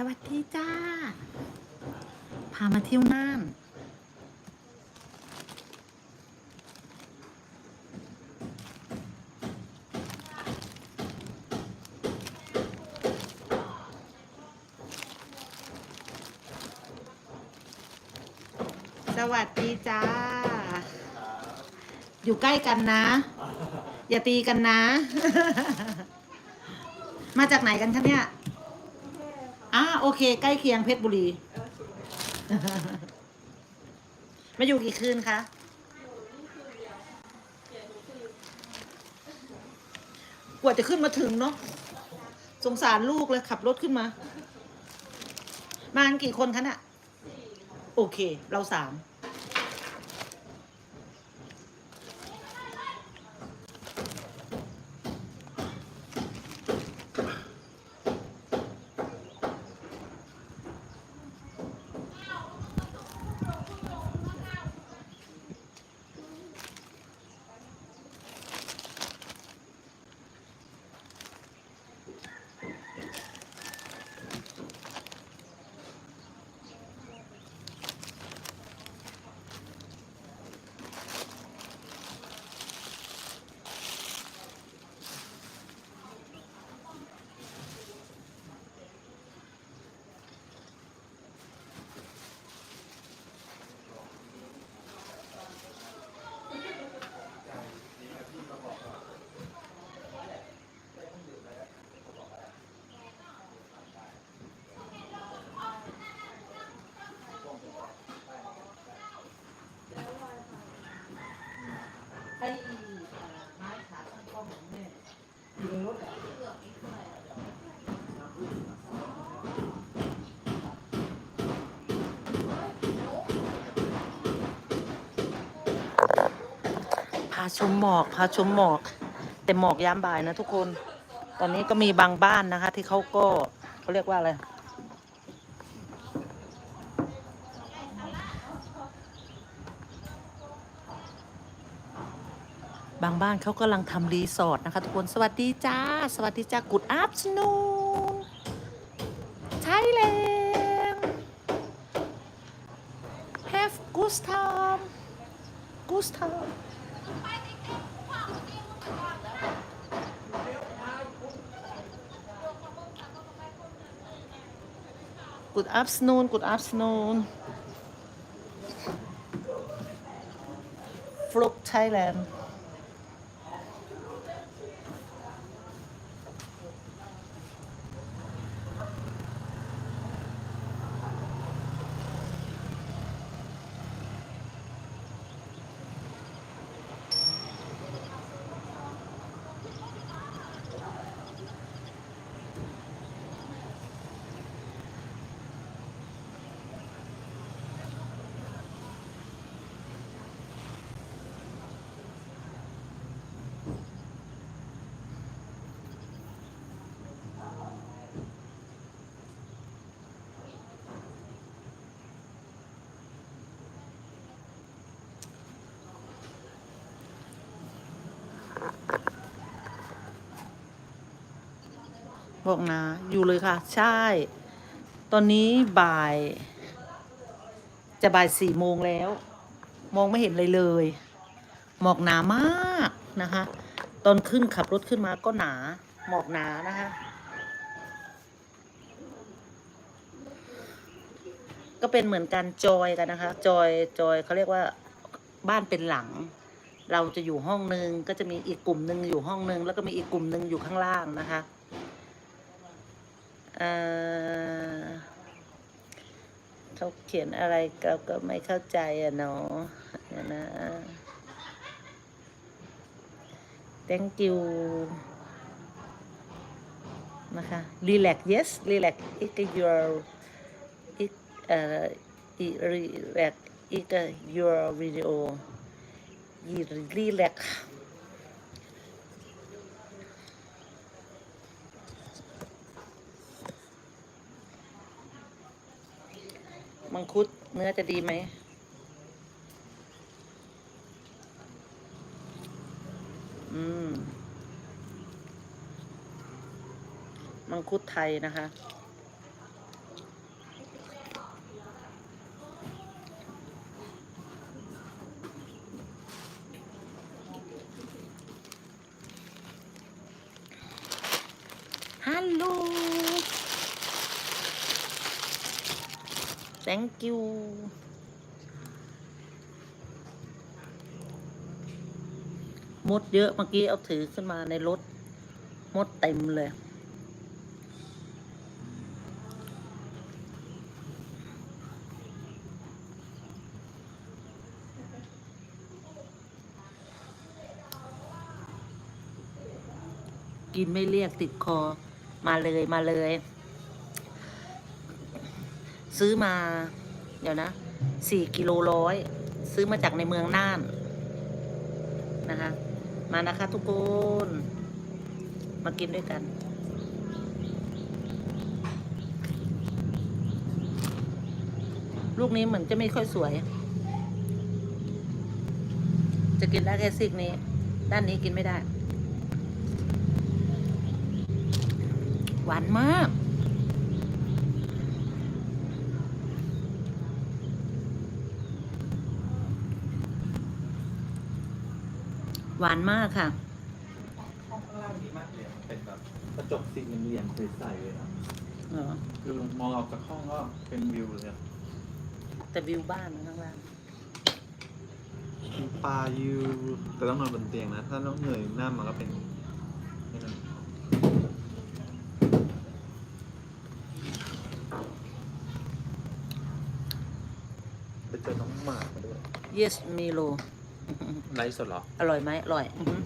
สวัสดีจ้า พามาเที่ยวน่านสวัสดีจ้า อยู่ใกล้กันนะ อย่าตีกันนะ มาจากไหนกันคะเนี่ย เค ใกล้เคียงเพชรบุรี มาอยู่กี่คืนคะ กว่าจะขึ้นมาถึงเนาะ สงสารลูกเลยขับรถขึ้นมา มากันกี่คนคะน่ะ โอเค เราสาม ไอ้ไม้ขาตั้งกล้องของแม่อยู่ในรถอะพาชมหมอกพาชมหมอก แต่หมอกยามบ่ายนะทุกคน ตอนนี้ก็มีบางบ้านนะคะ ที่เขาก็เขาเรียกว่าอะไร บางบ้านเขากำลังทำรีสอร์ทนะคะทุกคนสวัสดีจ้า สวัสดีจ้ากุดอัพสนูไทยแลนด์ have good time good time กูดอัพสนูนกูดอัพสนูนฟลุกไทยแลนด์ บอกนะ อยู่เลยค่ะ ใช่ ตอนนี้บ่าย จะบ่ายสี่โมงแล้ว มองไม่เห็นเลยเลย หมอกหนามากนะคะ ตอนขึ้นขับรถขึ้นมาก็หนา หมอกหนานะคะก็เป็นเหมือนการจอยกันนะคะ จอยจอยเขาเรียกว่าบ้านเป็นหลัง เราจะอยู่ห้องนึงก็จะมีอีกกลุ่มหนึ่งอยู่ห้องนึงแล้วก็มีอีกกลุ่มหนึ่งอยู่ข้างล่างนะคะ เขาเขียนอะไรเราก็ไม่เข้าใจอะเนาะนะ thank you นะคะ relax yes relax it your it เอ่อ it relax it your video relax มังคุดเนื้อจะดีไหมอืม มังคุดไทยนะคะ ฮัลโหล thank you มดเยอะเมื่อกี้เอาถือขึ้นมาในรถ มดเต็มเลย กินไม่เรียกติดคอมาเลยมาเลย ซื้อมา เดี๋ยวนะสี่กิโลร้อยซื้อมาจากในเมืองน่านนะคะ มานะคะทุกคน มากินด้วยกันลูกนี้เหมือนจะไม่ค่อยสวย จะกินได้แค่ซีกนี้ ด้านนี้กินไม่ได้ หวานมาก หวานมากค่ะ ห้องข้างล่างดีมากเลยมันเป็นแบบกระจกสี่เหลี่ยมๆใสๆเลยนะเหรอ คือมองออกจากห้องก็เป็นวิวเลยอะแต่วิวบ้านข้างล่าง มีปลาอยู่ แต่ต้องนอนบนเตียงนะ ถ้าต้องเหนื่อยหน้ามันก็เป็นนี่นะไปเจอน้องหมามาด้วย yes มีโล ไลฟ์สดเหรออร่อยไหมอร่อยอือหือ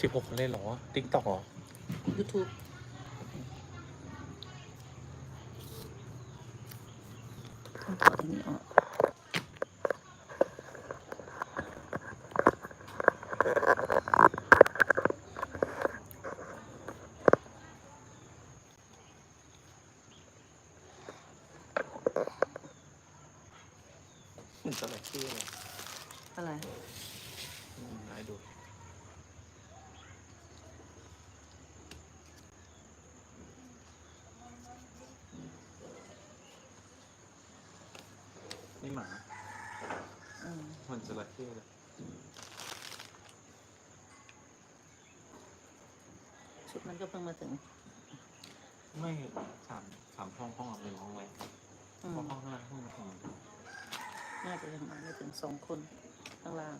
สิบหกคนเล่นเหรอติ๊กต็อกเหรอ YouTube ต้องถอดอันนี้ออก เหมือนจระเข้เลย อะไร อืมไหน ดู นี่หมาอืมมันจระเข้เลยชุดมันก็เพิ่งมาถึง ไม่สามสามห้องห้องหนึ่งห้องแรกอืมห้องห้องข้างล่างห้องมาถึงน่าจะยังมาไม่ถึงสองคนข้างล่าง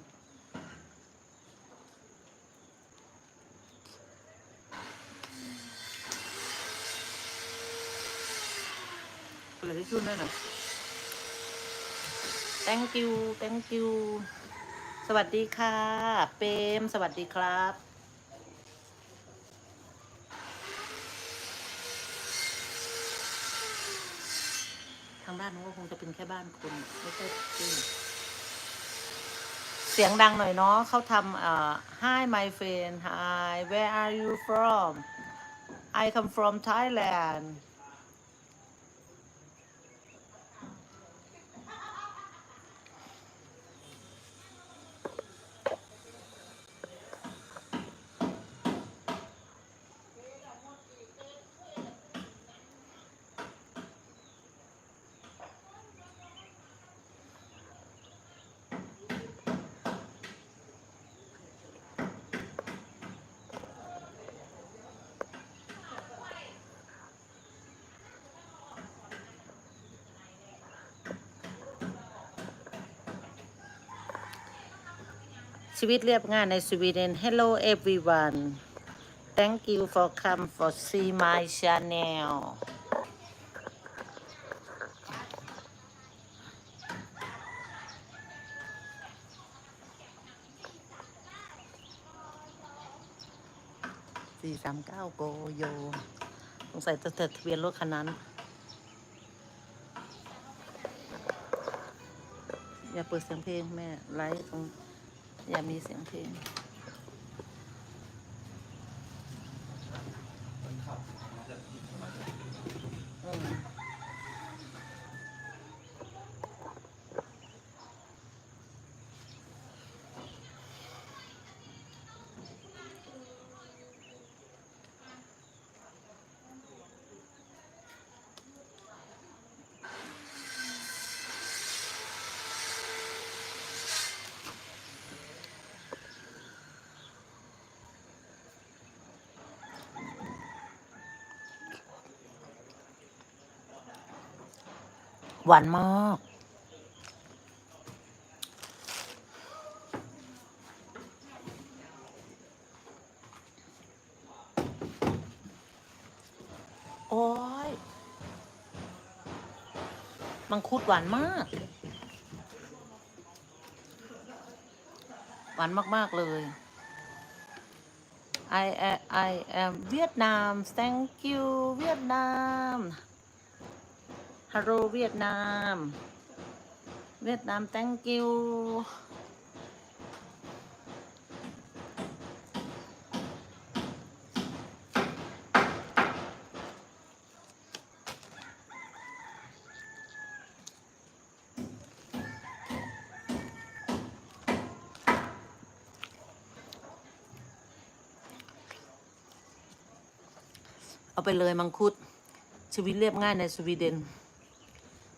เปิดที่ชุดได้หน่อย thank you thank you สวัสดีค่ะ เปมสวัสดีครับ ทางด้านนู้นก็คงจะเป็นแค่บ้านคุณไม่ใช่จริงเสียงดังหน่อยเนาะเขาทำเอ่อ Hi my friend Hi where are you from I come from Thailand ชีวิตเรียบง่ายในสวีเดน Hello everyone Thank you for come for see my channel สี่สามเก้าโกโยสงสัยจะเถิดทะเบียนรถคันนั้น อย่าเปิดเสียงเพลงแม่ ไลฟ์ตรงอ ย่ามีเสียงเพลง หวานมาก โอ้ย มังคุดหวานมาก หวานมาก ๆ เลย I am I am Vietnam thank you Vietnam Hello Vietnam Vietnam thank you เอาไปเลยมังคุดชีวิตเรียบง่ายในสวีเดน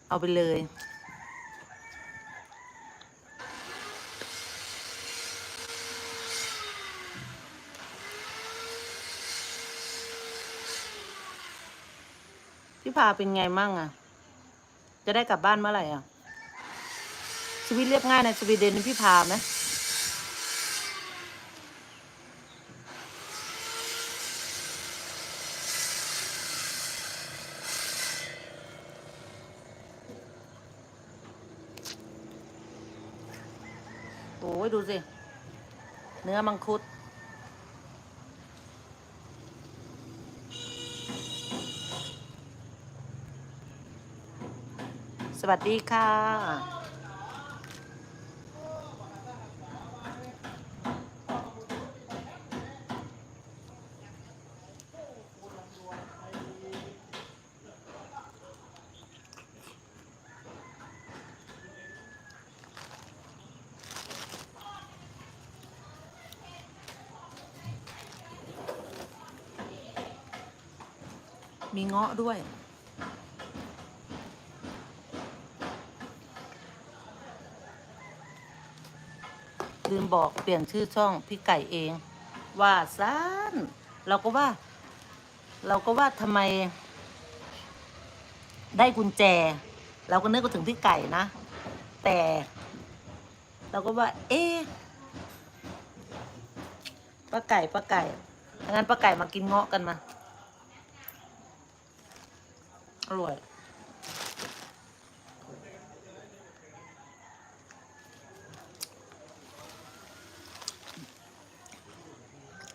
เอาไปเลย พี่พาเป็นไงมั่งอะ จะได้กลับบ้านเมื่อไหร่อะชีวิตเรียบง่ายในสวีเดนนี่พี่พาไหม อ้ยดูสิ เนื้อมังคุด สวัสดีค่ะ มีเงาะด้วย ลืมบอกเปลี่ยนชื่อช่องพี่ไก่เอง ว่าซ่านเราก็ว่า เราก็ว่าทำไม ได้กุญแจ เราก็นึกถึงพี่ไก่นะ แต่ เราก็ว่า เอ๊ะป้าไก่ป้าไก่งั้นป้าไก่มากินเงาะกันมา อร่อย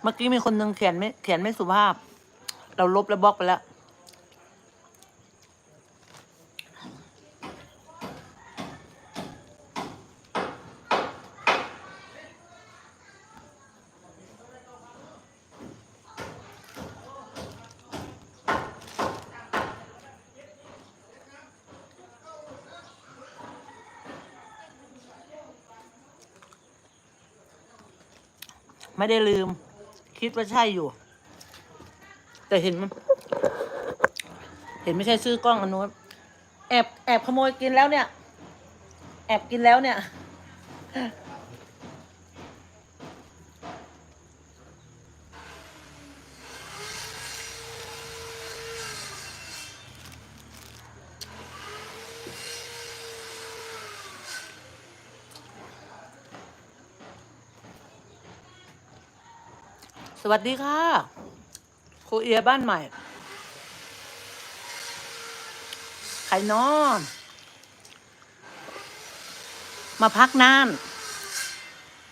เมื่อกี้มีคนหนึ่งเขียนไม่เขียนไม่สุภาพ เราลบแล้วบล็อกไปแล้ว ไม่ได้ลืม คิดว่าใช่อยู่ แต่เห็นมันเห็นไม่ใช่ซื้อกล้องอันนู้นแอบแอบขโมยกินแล้วเนี่ย แอบกินแล้วเนี่ย สวัสดีค่ะครูเอียบ้านใหม่ ใครนอน มาพักนาน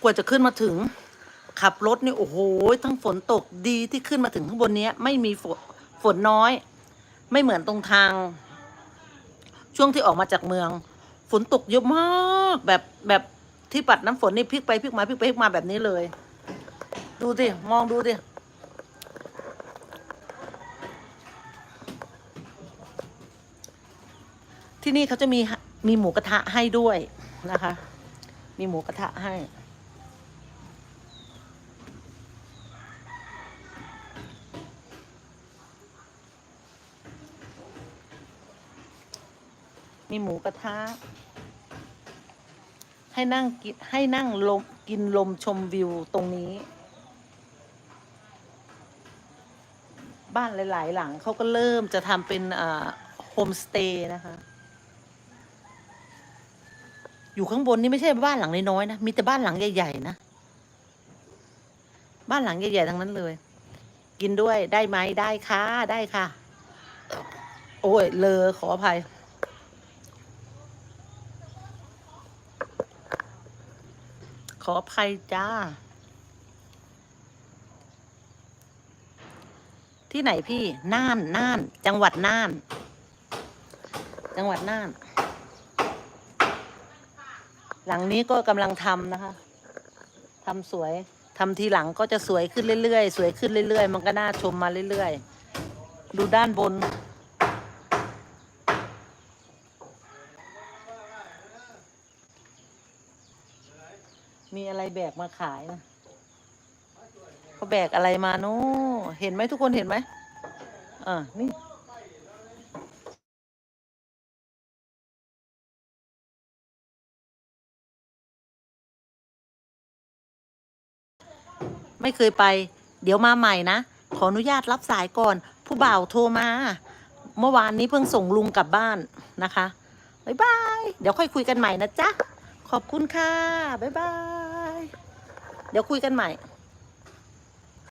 กว่าจะขึ้นมาถึง ขับรถนี่โอ้โห ทั้งฝนตกดีที่ขึ้นมาถึงข้างบนนี้ไม่มีฝนฝนน้อย ไม่เหมือนตรงทาง ช่วงที่ออกมาจากเมือง ฝนตกเยอะมาก แบบแบบที่ปัดน้ำฝนนี่พลิกไปพลิกมาพลิกไปพลิกมาแบบนี้เลย ดูสิมองดูดิ ที่นี่เขาจะมีมีหมูกระทะให้ด้วยนะคะ มีหมูกระทะให้มีหมูกระทะ ให้นั่งกินให้นั่งลมกินลมชมวิวตรงนี้ บ้านหลาย ๆ หลังเขาก็เริ่มจะทำเป็นโฮมสเตย์นะคะ อยู่ข้างบนนี่ไม่ใช่บ้านหลังน้อยๆนะ มีแต่บ้านหลังใหญ่ ๆ นะ บ้านหลังใหญ่ ๆ ทั้งนั้นเลย กินด้วยได้ไหมได้ค่ะได้ค่ะ โอ้ย เลอขออภัยขออภัยจ้า ที่ไหนพี่น่านน่าน จังหวัดน่าน จังหวัดน่าน หลังนี้ก็กำลังทำนะคะทำสวยทำทีหลังก็จะสวยขึ้นเรื่อยๆ สวยขึ้นเรื่อยๆ มันก็น่าชมมาเรื่อยๆ ดูด้านบน มีอะไรแบกมาขายนะ เขาแบกอะไรมาโน้เห็นไหมทุกคนเห็นไหมอ่านี่ไม่เคยไป เดี๋ยวมาใหม่นะ ขออนุญาตรับสายก่อน ผู้บ่าวโทรมา เมื่อวานนี้เพิ่งส่งลุงกลับบ้านนะคะ บ๊ายบาย เดี๋ยวค่อยคุยกันใหม่นะจ๊ะ ขอบคุณค่ะ บ๊ายบาย เดี๋ยวคุยกันใหม่